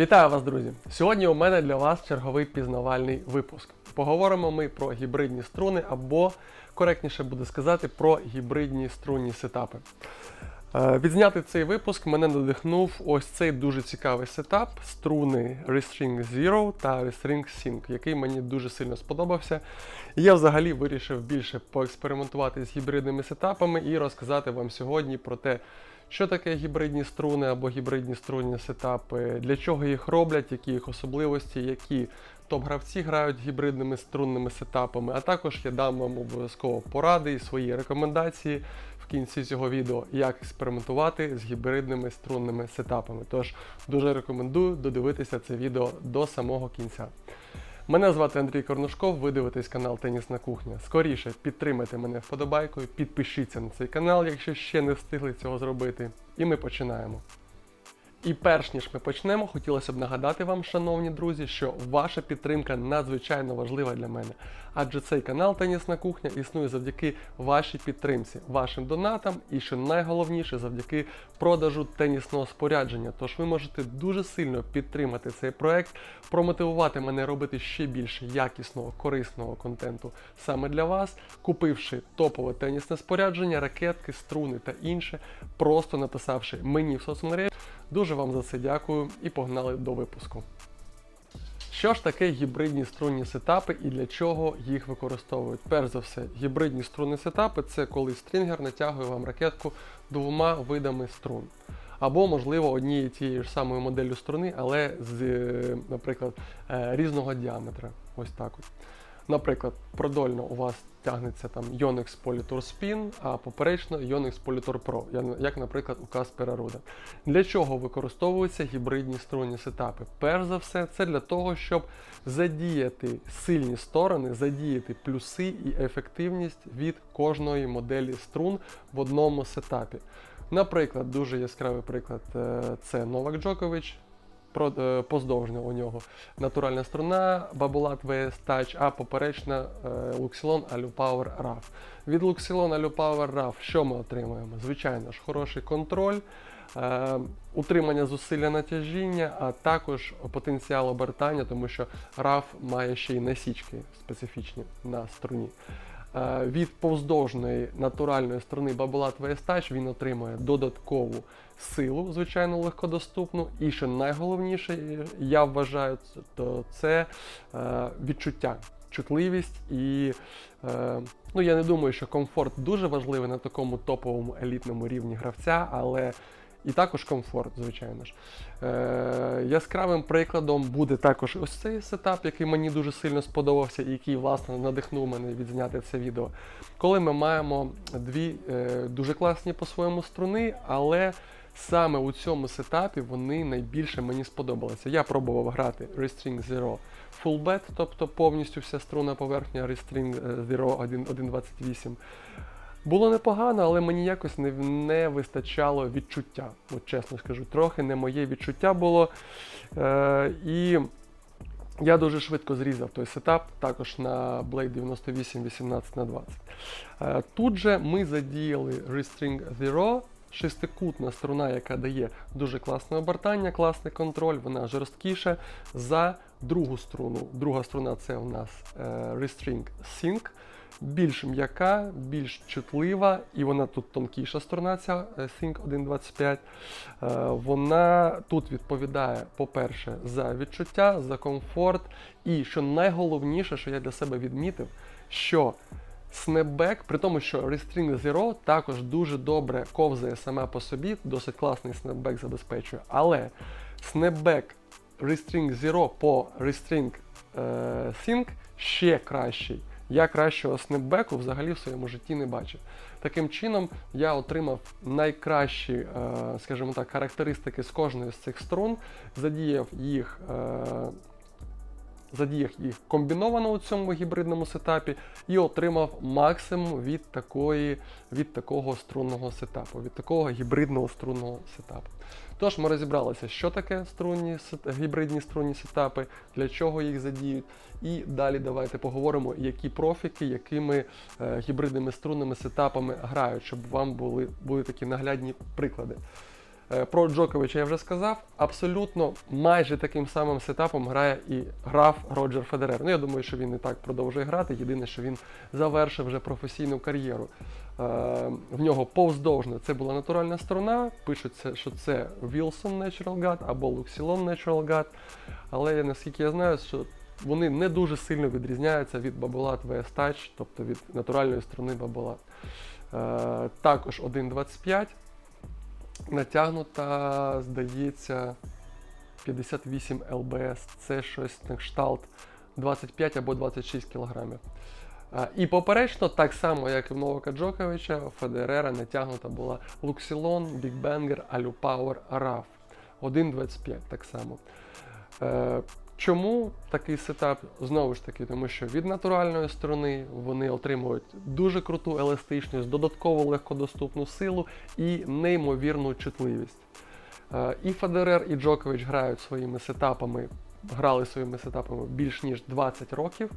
Вітаю вас, друзі! Сьогодні у мене для вас черговий пізнавальний випуск. Поговоримо ми про гібридні струни, або коректніше буде сказати, про гібридні струнні сетапи. Е, Відзняти цей випуск мене надихнув ось цей дуже цікавий сетап струни Restring Zero та Restring Sync, який мені дуже сильно сподобався. Я взагалі вирішив більше поекспериментувати з гібридними сетапами і розказати вам сьогодні про те, що таке гібридні струни або гібридні струнні сетапи, для чого їх роблять, які їх особливості, які топ-гравці грають гібридними струнними сетапами. А також я дам вам обов'язково поради і свої рекомендації в кінці цього відео, як експериментувати з гібридними струнними сетапами. Тож дуже рекомендую додивитися це відео до самого кінця. Мене звати Андрій Корнушков, ви дивитесь канал Тенісна кухня. Скоріше підтримайте мене вподобайкою, підпишіться на цей канал, якщо ще не встигли цього зробити. І ми починаємо. І перш ніж ми почнемо, хотілося б нагадати вам, шановні друзі, що ваша підтримка надзвичайно важлива для мене. Адже цей канал Тенісна кухня існує завдяки вашій підтримці, вашим донатам і, що найголовніше, завдяки продажу тенісного спорядження. Тож ви можете дуже сильно підтримати цей проект, промотивувати мене робити ще більше якісного, корисного контенту саме для вас, купивши топове тенісне спорядження, ракетки, струни та інше, просто написавши мені в соцмережі. Дуже вам за це дякую і погнали до випуску. Що ж таке гібридні струнні сетапи і для чого їх використовують? Перш за все, гібридні струнні сетапи це коли стрінгер натягує вам ракетку двома видами струн. Або, можливо, однією тією ж самою моделлю струни, але з, е, наприклад, е, різного діаметра. Ось так от. Наприклад, продольно у вас тягнеться там Yonex Polytour Spin, а поперечно Yonex Polytour Pro, як, наприклад, у Каспера Руда. Для чого використовуються гібридні струнні сетапи? Перш за все, це для того, щоб задіяти сильні сторони, задіяти плюси і ефективність від кожної моделі струн в одному сетапі. Наприклад, дуже яскравий приклад е, це Новак Джокович. Е, поздовжня у нього натуральна струна, Babolat VS Touch, а поперечна е, Luxilon Alupower RAF. Від Luxilon Alupower RAF що ми отримуємо? Звичайно ж, хороший контроль, е, утримання зусилля натяжіння, а також потенціал обертання, тому що RAF має ще й насічки специфічні на струні. Е, Від повздовжної натуральної струни Babolat VS Touch він отримує додаткову силу, звичайно, легкодоступну. І що найголовніше, я вважаю, то це е, відчуття, чутливість і е, ну я не думаю, що комфорт дуже важливий на такому топовому елітному рівні гравця, але і також комфорт, звичайно ж. Е, яскравим прикладом буде також ось цей сетап, який мені дуже сильно сподобався, і який, власне, надихнув мене відзняти це відео. Коли ми маємо дві е, дуже класні по-своєму струни, але саме у цьому сетапі вони найбільше мені сподобалися. Я пробував грати Restring Zero Full Bed, тобто повністю вся струнна поверхня Restring е, Zero 1.28. Було непогано, але мені якось не, не вистачало відчуття. От чесно скажу, трохи не моє відчуття було. Е, і я дуже швидко зрізав той сетап, також на Blade 98 18 на 20. Е, тут же ми задіяли Restring Zero, шестикутна струна, яка дає дуже класне обертання, класний контроль, вона жорсткіша за другу струну. Друга струна це у нас е, Restring Sync більш м'яка, більш чутлива, і вона тут тонкіша сторона, ця е, Sync 1.25. Е, Вона тут відповідає, по-перше, за відчуття, за комфорт. І що найголовніше, що я для себе відмітив, що снепбек, при тому, що Restring Zero також дуже добре ковзає сама по собі, досить класний снепбек забезпечує. Але снепбек Restring Zero по Restring е, Sync ще кращий. Я кращого снепбеку взагалі в своєму житті не бачив. Таким чином, я отримав найкращі, е, скажімо так, характеристики з кожної з цих струн, задіяв їх. Задіяв їх комбіновано у цьому гібридному сетапі і отримав максимум від, такої, від такого струнного сетапу, від такого гібридного струнного сетапу. Тож ми розібралися, що таке струнні, гібридні струнні сетапи, для чого їх задіють. І далі давайте поговоримо, які профіки, якими е, гібридними струнними сетапами грають, щоб вам були, були такі наглядні приклади. Е, Про Джоковича я вже сказав. Абсолютно майже таким самим сетапом грає і грав Роджер Федерер. Ну, я думаю, що він і так продовжує грати. Єдине, що він завершив вже професійну кар'єру. Е, В нього повздовжно це була натуральна сторона. Пишеться, що це Wilson Natural God або Luxilon Natural God. Але наскільки я знаю, що вони не дуже сильно відрізняються від Babolat VS Touch, тобто від натуральної сторони Babolat. Е, також 1.25. Натягнута, здається, 58 ЛБС. Це щось на кшталт 25 або 26 кілограмів. Е, І поперечно, так само, як і в Новака Джоковича, у Федерера натягнута була Luxilon, Banger, Alu Power, RAF. 1.25 так само. Чому такий сетап? Знову ж таки, тому що від натуральної сторони вони отримують дуже круту еластичність, додаткову легкодоступну силу і неймовірну чутливість. Е, І Федерер, і Джокович грають своїми сетапами, грали своїми сетапами більш ніж 20 років.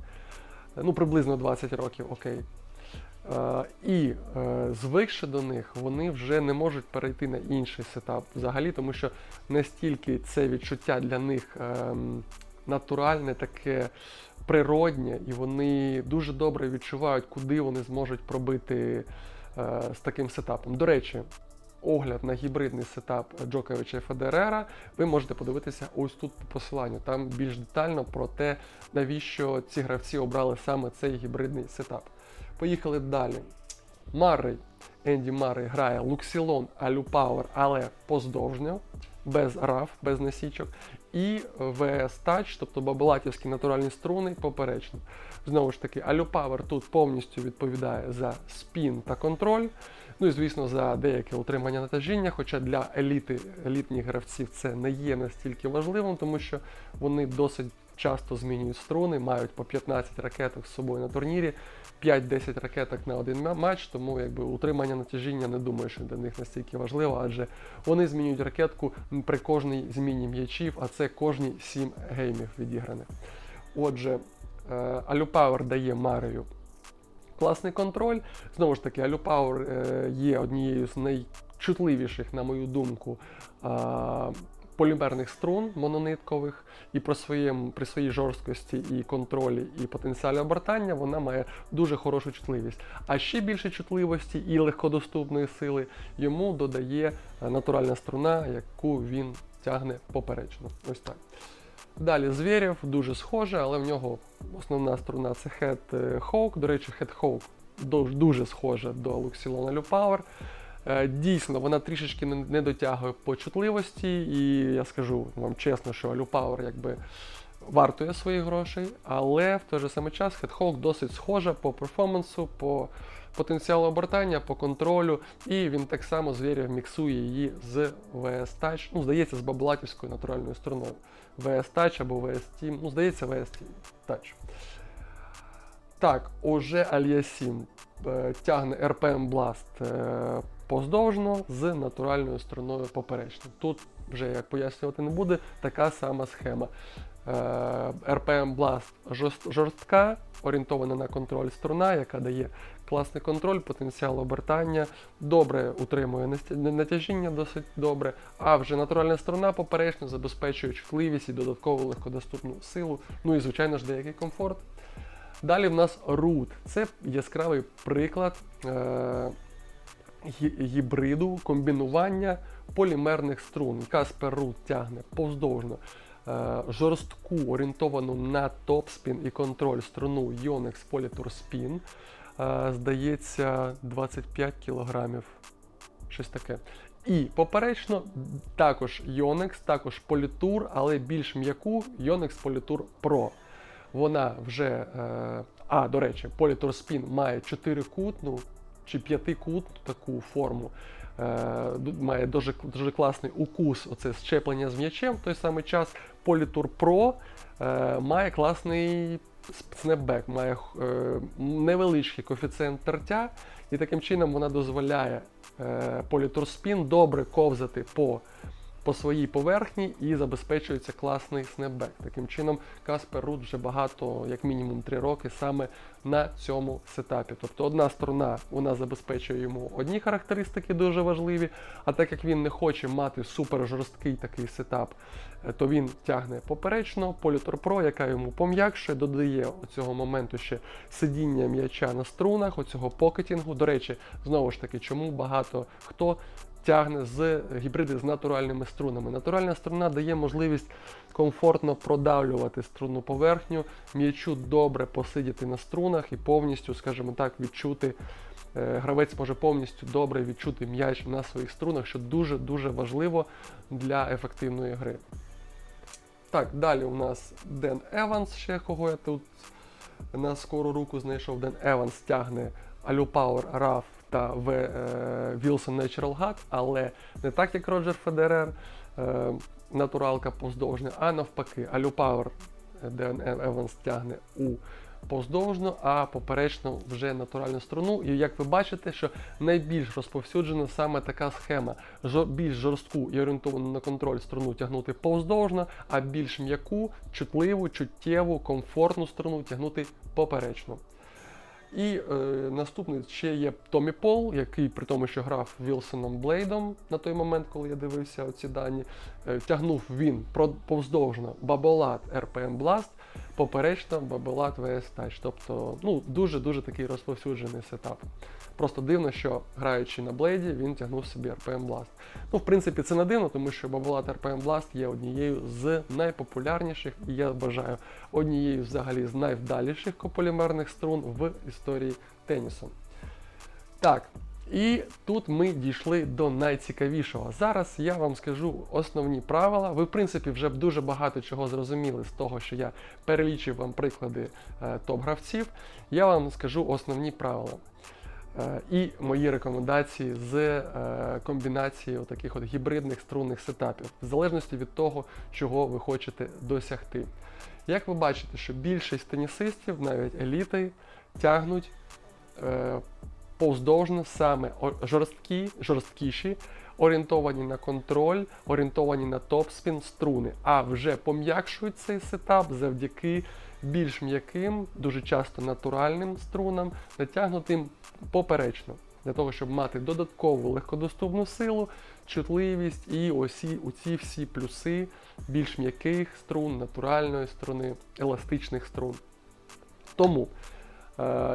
Ну, приблизно 20 років, окей. Е, І е, звикши до них, вони вже не можуть перейти на інший сетап взагалі, тому що настільки це відчуття для них ем, натуральне, таке природнє, і вони дуже добре відчувають, куди вони зможуть пробити е, з таким сетапом. До речі, огляд на гібридний сетап Джоковича і Федерера ви можете подивитися ось тут по посиланню. Там більш детально про те, навіщо ці гравці обрали саме цей гібридний сетап. Поїхали далі. Маррей. Енді Маррей грає Луксілон Алю Power, але поздовжньо, без раф, без насічок. І VS Touch, тобто бабалатівські натуральні струни, поперечно. Знову ж таки, Алю Power тут повністю відповідає за спін та контроль. Ну і звісно, за деяке утримання натяжіння, хоча для еліти, елітних гравців це не є настільки важливим, тому що вони досить часто змінюють струни, мають по 15 ракеток з собою на турнірі, 5-10 ракеток на один матч, тому якби утримання натяжіння не думаю, що для них настільки важливо, адже вони змінюють ракетку при кожній зміні м'ячів, а це кожні 7 геймів відіграних. Отже, е, Алюпауер дає Марію класний контроль. Знову ж таки, Алюпауер е, є однією з найчутливіших, на мою думку, полімерних струн монониткових, і про своєму, при своїй жорсткості і контролі, і потенціалі обертання вона має дуже хорошу чутливість. А ще більше чутливості і легкодоступної сили йому додає е, натуральна струна, яку він тягне поперечно. Ось так. Далі Звєрєв дуже схоже, але в нього основна струна це Head е, Hawk. До речі, Head Hawk дуже, схожа до Luxilon Power. Е, Дійсно, вона трішечки не дотягує по чутливості, і я скажу вам чесно, що Power якби вартує своїх грошей, але в той же самий час Headhawk досить схожа по перформансу, по потенціалу обертання, по контролю, і він так само звірів міксує її з VS Touch, ну, здається, з баблатівською натуральною стороною. VS Touch або VS Team, ну, здається, VS Touch. Так, уже Aliasim е, тягне RPM Blast е, поздовжно з натуральною стороною поперечно. Тут вже як пояснювати не буде, така сама схема. Е, RPM Blast жорстка, орієнтована на контроль струна, яка дає класний контроль, потенціал обертання, добре утримує натяжіння досить добре. А вже натуральна сторона поперечно забезпечує чутливість і додаткову легкодоступну силу, ну і звичайно ж деякий комфорт. Далі в нас root. Це яскравий приклад е, гібриду, комбінування полімерних струн. Casper Root тягне повздовжно е, жорстку, орієнтовану на топспін і контроль струну Yonex Polytour Spin. Здається, 25 кілограмів. Щось таке. І поперечно також Yonex, також Polytour, але більш м'яку Yonex Polytour Pro. Вона вже. Е, а, до речі, Polytour Spin має 4-кутну чи 5-кутну таку форму. Е, має дуже, дуже класний укус, оце щеплення з м'ячем. В той самий час Polytour Pro е, має класний снепбек, має е, невеличкий коефіцієнт тертя, і таким чином вона дозволяє Polytour Spin добре ковзати по по своїй поверхні і забезпечується класний снепбек. Таким чином, Каспер Рут вже багато, як мінімум 3 роки, саме на цьому сетапі. Тобто одна сторона вона забезпечує йому одні характеристики дуже важливі, а так як він не хоче мати супер жорсткий такий сетап, е, то він тягне поперечно, Polytor Pro, яка йому пом'якшує, додає оцього моменту ще сидіння м'яча на струнах, оцього покетінгу. До речі, знову ж таки, чому багато хто тягне з гібриди з натуральними струнами. Натуральна струна дає можливість комфортно продавлювати струнну поверхню, м'ячу добре посидіти на струнах і повністю, скажімо так, відчути. е, Гравець може повністю добре відчути м'яч на своїх струнах, що дуже-дуже важливо для ефективної гри. Так, далі у нас Ден Еванс, ще кого я тут на скору руку знайшов. Ден Еванс тягне Alupower RAF та в е, Wilson Natural Hat, але не так, як Роджер Федерер, е, натуралка поздовжня, а навпаки, Alupower Ден Еванс тягне у поздовжну, а поперечно вже натуральну струну. І як ви бачите, що найбільш розповсюджена саме така схема. Більш жорстку і орієнтовану на контроль струну тягнути повздовжно, а більш м'яку, чутливу, чуттєву, комфортну струну тягнути поперечно. І е, наступний ще є Томі Пол, який при тому, що грав Вілсоном Блейдом на той момент, коли я дивився ці дані, е, тягнув він повздовжно Баболат РПМ Blast, поперечно Баболат VS Touch. Тобто ну, дуже-дуже такий розповсюджений сетап. Просто дивно, що граючи на Блейді, він тягнув собі RPM Blast. Ну, в принципі, це не дивно, тому що Баболат RPM Blast є однією з найпопулярніших, і я вважаю, однією взагалі з найвдаліших кополімерних струн в історії тенісу. Так, і тут ми дійшли до найцікавішого. Зараз я вам скажу основні правила. Ви, в принципі, вже б дуже багато чого зрозуміли з того, що я перелічив вам приклади е, топ-гравців. Я вам скажу основні правила. Е, І мої рекомендації з е, комбінацією таких от гібридних струнних сетапів, в залежності від того, чого ви хочете досягти. Як ви бачите, що більшість тенісистів, навіть еліти, тягнуть повздовжно саме жорсткі, жорсткіші, орієнтовані на контроль, орієнтовані на топспін струни, а вже пом'якшують цей сетап завдяки більш м'яким, дуже часто натуральним струнам, натягнутим поперечно. Для того, щоб мати додаткову легкодоступну силу, чутливість і осі, оці всі плюси більш м'яких струн, натуральної струни, еластичних струн. Тому,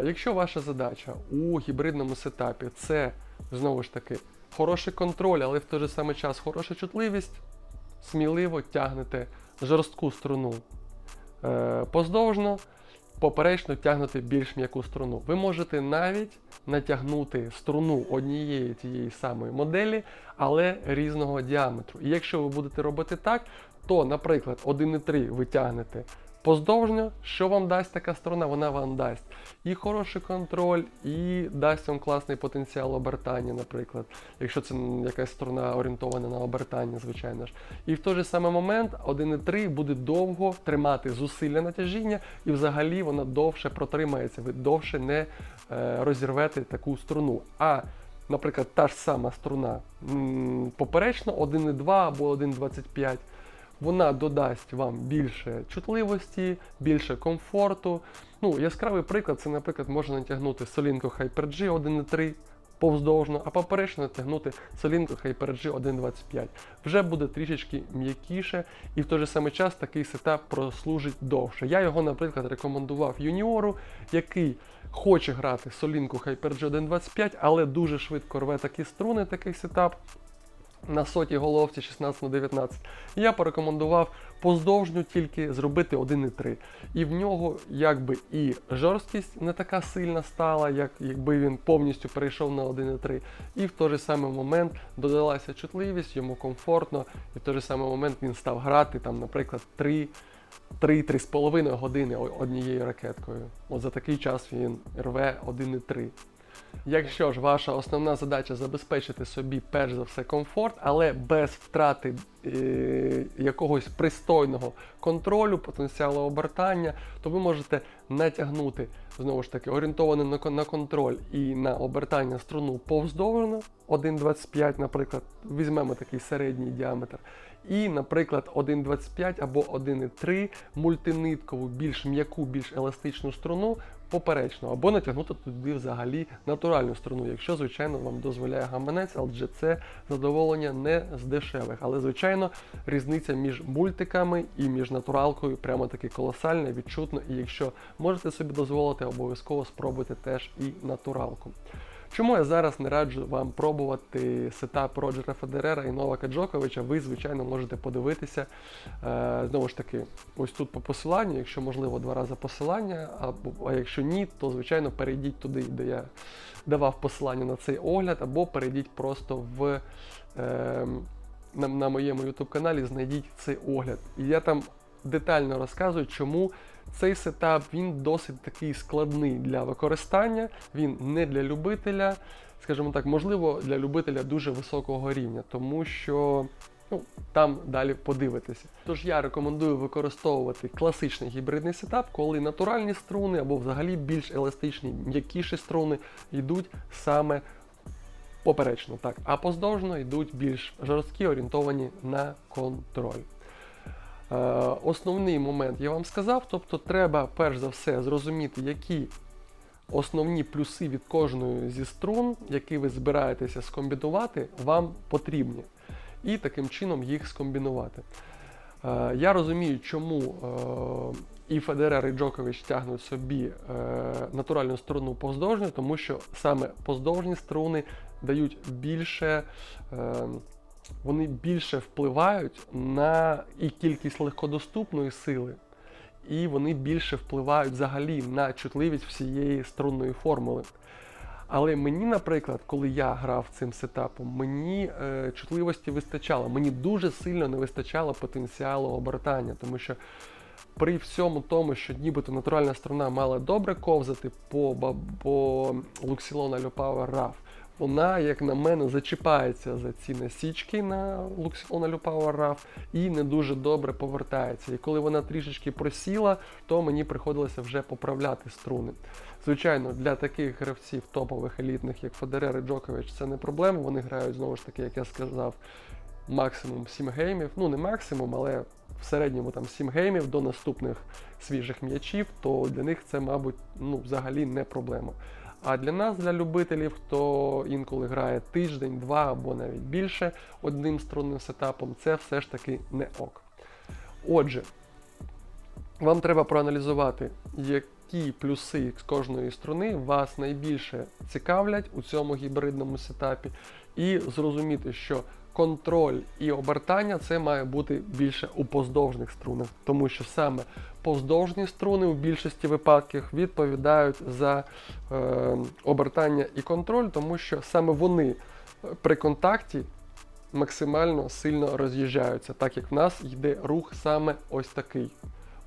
якщо ваша задача у гібридному сетапі це знову ж таки хороший контроль, але в той же самий час хороша чутливість, сміливо тягнете жорстку струну е, поздовжно, поперечно тягнути більш м'яку струну. Ви можете навіть натягнути струну однієї тієї самої моделі, але різного діаметру. І якщо ви будете робити так, то, наприклад, 1,3 ви тягнете поздовжньо, що вам дасть така сторона? Вона вам дасть і хороший контроль, і дасть вам класний потенціал обертання, наприклад, якщо це якась сторона орієнтована на обертання, звичайно ж. І в той же самий момент 1,3 буде довго тримати зусилля натяжіння, і взагалі вона довше протримається, ви довше не е, розірвете таку струну. А Наприклад, та ж сама струна поперечно 1,2 або 1,25 вона додасть вам більше чутливості, більше комфорту. Ну, яскравий приклад це, наприклад, можна натягнути солінку HyperG 1.3 повздовжно, а поперечно натягнути солінку HyperG 1.25. Вже буде трішечки м'якіше, і в той же самий час такий сетап прослужить довше. Я його, наприклад, рекомендував юніору, який хоче грати солінку HyperG 1.25, але дуже швидко рве такі струни, такий сетап на сотій головці 16 на 19. Я порекомендував поздовжню тільки зробити 1,3. І в нього якби і жорсткість не така сильна стала, як якби він повністю перейшов на 1,3. І в той же самий момент додалася чутливість, йому комфортно, і в той же самий момент він став грати, там, наприклад, 3. 3-3,5 години однією ракеткою. От за такий час він рве 1,3. Якщо ж ваша основна задача забезпечити собі перш за все комфорт, але без втрати е, якогось пристойного контролю, потенціалу обертання, то ви можете натягнути знову ж таки орієнтований на, на контроль і на обертання струну повздовжно 1,25, наприклад, візьмемо такий середній діаметр. І, наприклад, 1,25 або 1,3 мультиниткову, більш м'яку, більш еластичну струну поперечно, або натягнути туди взагалі натуральну струну, якщо, звичайно, вам дозволяє гаманець, адже це задоволення не з дешевих. Але, звичайно, різниця між мультиками і між натуралкою прямо таки колосальна, відчутно. І якщо можете собі дозволити, обов'язково спробуйте теж і натуралку. Чому я зараз не раджу вам пробувати сетап Роджера Федерера і Новака Джоковича? Ви, звичайно, можете подивитися. Е, знову ж таки, ось тут по посиланню, якщо можливо, два рази посилання, або а якщо ні, то звичайно перейдіть туди, де я давав посилання на цей огляд, або перейдіть просто в. Е, на, на моєму YouTube каналі знайдіть цей огляд. І я там детально розказую, чому цей сетап він досить такий складний для використання. Він не для любителя, скажімо так, можливо, для любителя дуже високого рівня, тому що. Ну, там далі подивитися. Тож я рекомендую використовувати класичний гібридний сетап, коли натуральні струни або взагалі більш еластичні, м'якіші струни йдуть саме поперечно, так, а поздовжно йдуть більш жорсткі, орієнтовані на контроль. Е, основний момент я вам сказав, тобто треба перш за все зрозуміти, які основні плюси від кожної зі струн, які ви збираєтеся скомбінувати, вам потрібні. І таким чином їх скомбінувати. Е, Я розумію, чому е, і Федерер, і Джокович тягнуть собі натуральну струну повздовжню, тому що саме поздовжні струни дають більше. Вони більше впливають на і кількість легкодоступної сили, і вони більше впливають взагалі на чутливість всієї струнної формули. Але мені, наприклад, коли я грав цим сетапом, мені е, чутливості вистачало. Мені дуже сильно не вистачало потенціалу обертання, тому що при всьому тому, що нібито натуральна струна мала добре ковзати по, по Luxilon Power RAV, вона, як на мене, зачіпається за ці насічки на Luxilon Power RAV і не дуже добре повертається. І коли вона трішечки просіла, то мені приходилося вже поправляти струни. Звичайно, для таких гравців топових елітних, як Федерер і Джокович, це не проблема. Вони грають знову ж таки, як я сказав, максимум 7 геймів. Ну не максимум, але в середньому там 7 геймів до наступних свіжих м'ячів, то для них це, мабуть, ну взагалі не проблема. А для нас, для любителів, хто інколи грає тиждень, два або навіть більше одним струнним сетапом, це все ж таки не ок. Отже, вам треба проаналізувати, які плюси з кожної струни вас найбільше цікавлять у цьому гібридному сетапі, і зрозуміти, що контроль і обертання це має бути більше у поздовжних струнах, тому що саме поздовжні струни в більшості випадків відповідають за е, обертання і контроль, тому що саме вони е, при контакті максимально сильно роз'їжджаються, так як в нас йде рух саме ось такий.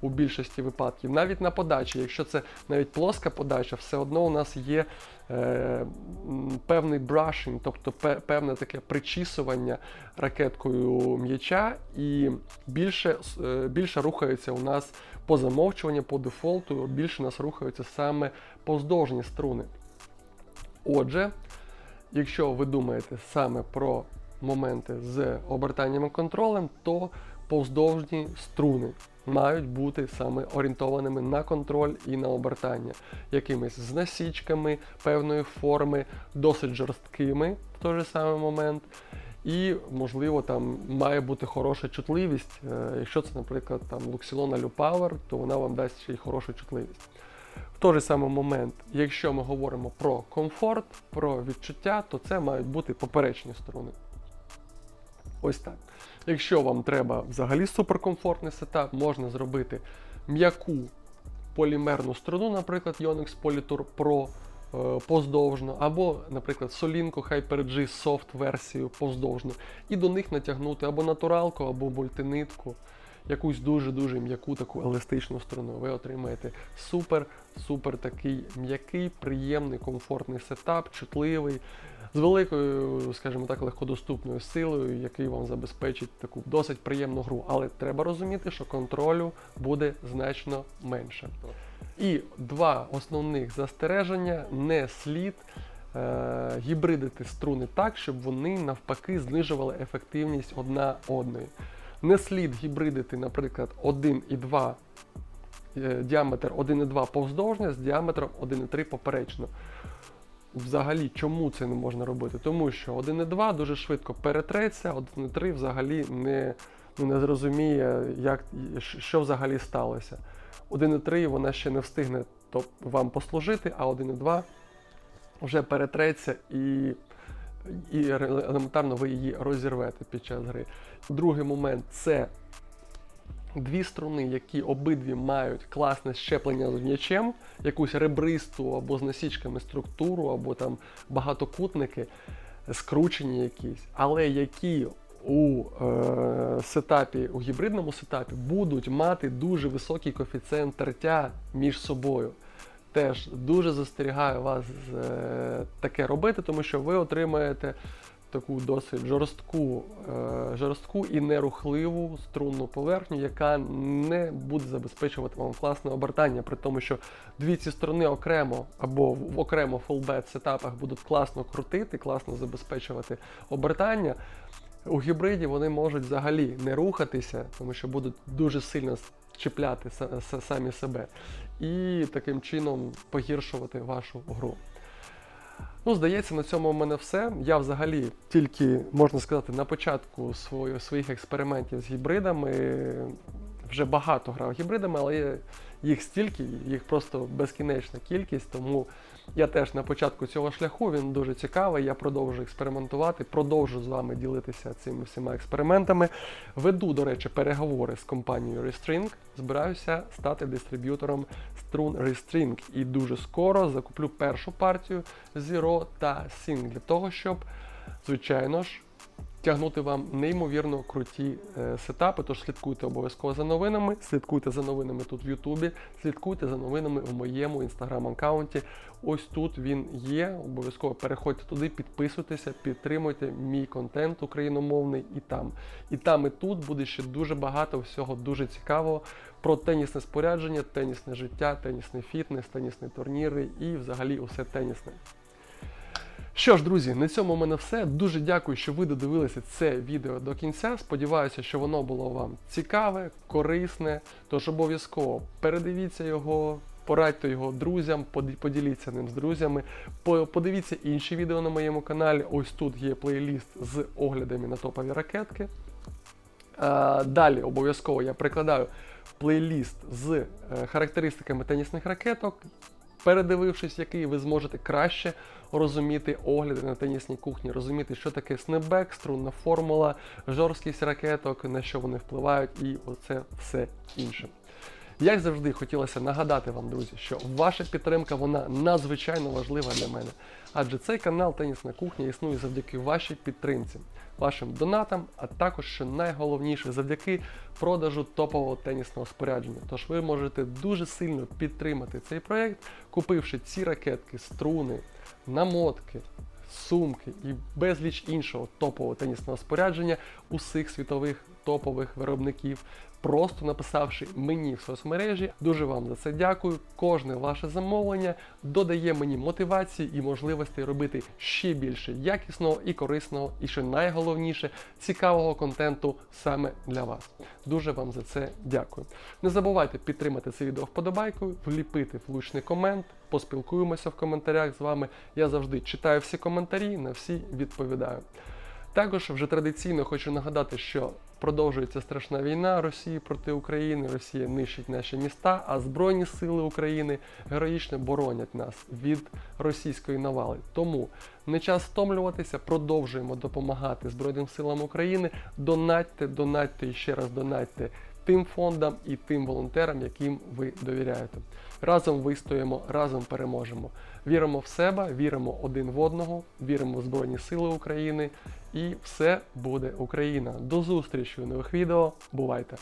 У більшості випадків. Навіть на подачі, якщо це навіть плоска подача, все одно у нас є е, певний брашинг, тобто певне таке причісування ракеткою м'яча, і більше, е, більше рухається у нас по замовчуванню, по дефолту, більше у нас рухаються саме поздовжні струни. Отже, якщо ви думаєте саме про моменти з обертанням і контролем, то повздовжні струни мають бути саме орієнтованими на контроль і на обертання, якимись з насічками певної форми, досить жорсткими в той же самий момент. І, можливо, там має бути хороша чутливість. Е, Якщо це, наприклад, там Luxilon Power, то вона вам дасть ще й хорошу чутливість. В той же самий момент, якщо ми говоримо про комфорт, про відчуття, то це мають бути поперечні струни. Ось так. Якщо вам треба взагалі суперкомфортний сетап, можна зробити м'яку полімерну струну, наприклад, Yonex Polytour Pro е, поздовжно, або, наприклад, солінку HyperG Soft версію поздовжно, і до них натягнути або натуралку, або мультинитку. Якусь дуже-дуже м'яку таку еластичну струну. Ви отримаєте супер, супер такий м'який, приємний, комфортний сетап, чутливий, з великою, скажімо так, легкодоступною силою, який вам забезпечить таку досить приємну гру. Але треба розуміти, що контролю буде значно менше. І два основних застереження: не слід е, гібридити струни так, щоб вони навпаки знижували ефективність одна одної. Не слід гібридити, наприклад, 1,2 е, діаметр 1,2 повздовжня з діаметром 1,3 поперечно. Взагалі, чому це не можна робити? Тому що 1,2 дуже швидко перетреться, 1,3 взагалі не, ну, не зрозуміє, як, що взагалі сталося. 1,3 вона ще не встигне вам послужити, а 1,2 вже перетреться і, і елементарно ви її розірвете під час гри. Другий момент це дві струни, які обидві мають класне щеплення з м'ячем, якусь ребристу або з насічками структуру, або там багатокутники, скручені якісь, але які у е, сетапі, у гібридному сетапі будуть мати дуже високий коефіцієнт тертя між собою. Теж дуже застерігаю вас е, таке робити, тому що ви отримаєте таку досить жорстку, е, жорстку і нерухливу струнну поверхню, яка не буде забезпечувати вам класне обертання, при тому, що дві ці сторони окремо або в окремо фулбет сетапах будуть класно крутити, класно забезпечувати обертання. У гібриді вони можуть взагалі не рухатися, тому що будуть дуже сильно чіпляти самі себе, і таким чином погіршувати вашу гру. Ну, здається, на цьому в мене все. Я взагалі тільки, можна сказати, на початку своїх експериментів з гібридами вже багато грав гібридами, але їх стільки, їх просто безкінечна кількість, тому я теж на початку цього шляху він дуже цікавий. Я продовжую експериментувати, продовжу з вами ділитися цими всіма експериментами. Веду, до речі, переговори з компанією Restring. Збираюся стати дистриб'ютором струн Restring. І дуже скоро закуплю першу партію Zero та Sync для того, щоб, звичайно ж, тягнути вам неймовірно круті е, сетапи. Тож слідкуйте обов'язково за новинами, слідкуйте за новинами тут в Ютубі, слідкуйте за новинами в моєму інстаграм-аккаунті. Ось тут він є. Обов'язково переходьте туди, підписуйтеся, підтримуйте мій контент україномовний і там. І там, і тут буде ще дуже багато всього дуже цікавого про тенісне спорядження, тенісне життя, тенісний фітнес, тенісні турніри і взагалі усе тенісне. Що ж, друзі, на цьому в мене все. Дуже дякую, що ви додивилися це відео до кінця. Сподіваюся, що воно було вам цікаве, корисне. Тож обов'язково передивіться його, порадьте його друзям, поділіться ним з друзями. Подивіться інші відео на моєму каналі. Ось тут є плейліст з оглядами на топові ракетки. Далі обов'язково я прикладаю плейліст з е, характеристиками тенісних ракеток. Передивившись, який ви зможете краще розуміти огляди на тенісній кухні, розуміти, що таке снепбек, струнна формула, жорсткість ракеток, на що вони впливають, і оце все інше. Як завжди, хотілося нагадати вам, друзі, що ваша підтримка вона надзвичайно важлива для мене. Адже цей канал Тенісна кухня існує завдяки вашій підтримці, вашим донатам, а також, що найголовніше, завдяки продажу топового тенісного спорядження. Тож ви можете дуже сильно підтримати цей проєкт, купивши ці ракетки, струни, намотки. Сумки і безліч іншого топового тенісного спорядження усіх світових топових виробників просто написавши мені в соцмережі. Дуже вам за це дякую. Кожне ваше замовлення додає мені мотивації і можливості робити ще більше якісного і корисного, і що найголовніше цікавого контенту саме для вас. Дуже вам за це дякую. Не забувайте підтримати це відео вподобайкою, вліпити влучний комент. Поспілкуємося в коментарях з вами. Я завжди читаю всі коментарі, на всі відповідаю. Також вже традиційно хочу нагадати, що продовжується страшна війна Росії проти України. Росія нищить наші міста, а Збройні сили України героїчно боронять нас від російської навали. Тому не час втомлюватися, продовжуємо допомагати Збройним силам України. Донатьте, донатьте і ще раз донатьте тим фондам і тим волонтерам, яким ви довіряєте. Разом вистоїмо, разом переможемо. Віримо в себе, віримо один в одного, віримо в Збройні Сили України і все буде Україна. До зустрічі у нових відео. Бувайте!